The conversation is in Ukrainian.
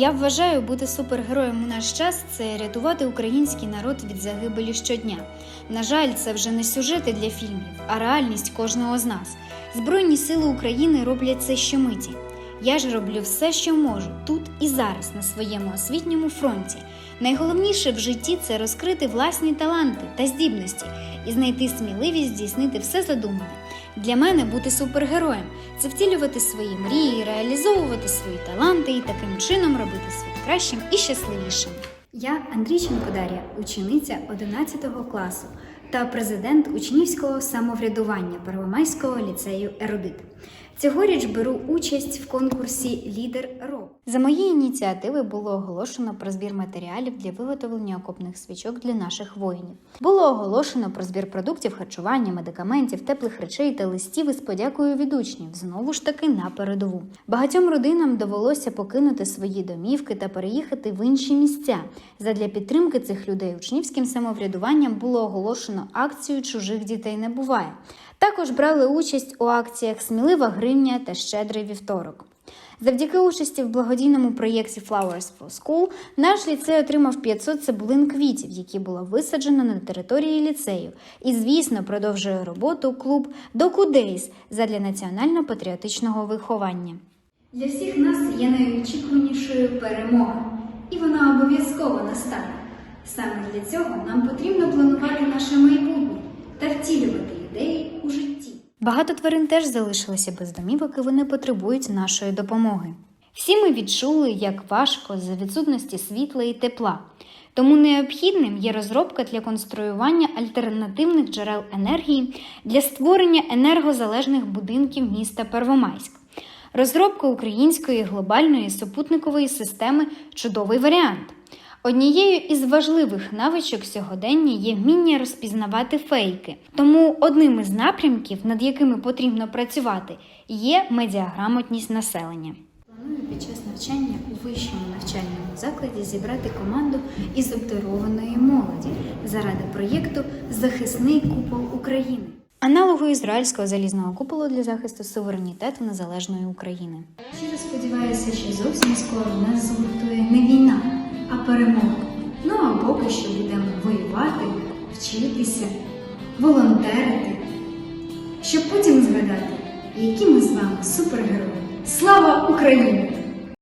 Я вважаю, бути супергероєм у наш час це рятувати український народ від загибелі щодня. На жаль, це вже не сюжети для фільмів, а реальність кожного з нас. Збройні сили України роблять це щомиті. Я ж роблю все, що можу, тут і зараз, на своєму освітньому фронті. Найголовніше в житті це розкрити власні таланти та здібності і знайти сміливість здійснити все задумане. Для мене бути супергероєм це втілювати свої мрії, реалізовувати свої таланти і таким чином робити світ кращим і щасливішим. Я Андрійченко Дар'я, учениця 11 класу та президент учнівського самоврядування Первомайського ліцею Ерудит. Цьогоріч беру участь в конкурсі Лідер року. За моєї ініціативи було оголошено про збір матеріалів для виготовлення окопних свічок для наших воїнів. Було оголошено про збір продуктів харчування, медикаментів, теплих речей та листів із подякою від учнів, знову ж таки на передову. Багатьом родинам довелося покинути свої домівки та переїхати в інші місця. Задля підтримки цих людей учнівським самоврядуванням було оголошено акцію Чужих дітей не буває. Також брали участь у акціях Смілива гривня та Щедрий вівторок. Завдяки участі в благодійному проєкті Flowers for School наш ліцей отримав 500 цибулин квітів, які було висаджено на території ліцею. І, звісно, продовжує роботу клуб Докудейс задля національно-патріотичного виховання. Для всіх нас є найочікуванішою перемога, і вона обов'язково настане. Саме для цього нам потрібно планувати наше майбутнє та втілювати ідеї у житті. Багато тварин теж залишилися без домівок і вони потребують нашої допомоги. Всі ми відчули, як важко за відсутності світла і тепла. Тому необхідним є розробка для конструювання альтернативних джерел енергії для створення енергозалежних будинків міста Первомайськ. Розробка української глобальної супутникової системи чудовий варіант. Однією із важливих навичок сьогодення є вміння розпізнавати фейки. Тому одним із напрямків, над якими потрібно працювати, є медіаграмотність населення. Планую під час навчання у вищому навчальному закладі зібрати команду із обдарованої молоді заради проєкту Захисний купол України. Аналогу ізраїльського залізного куполу для захисту суверенітету незалежної України. Щиро сподіваюся, що зовсім скоро нас згуртує не війна, а. Ну а поки що будемо воювати, вчитися, волонтерити, щоб потім згадати, які ми з вами супергерої. Слава Україні!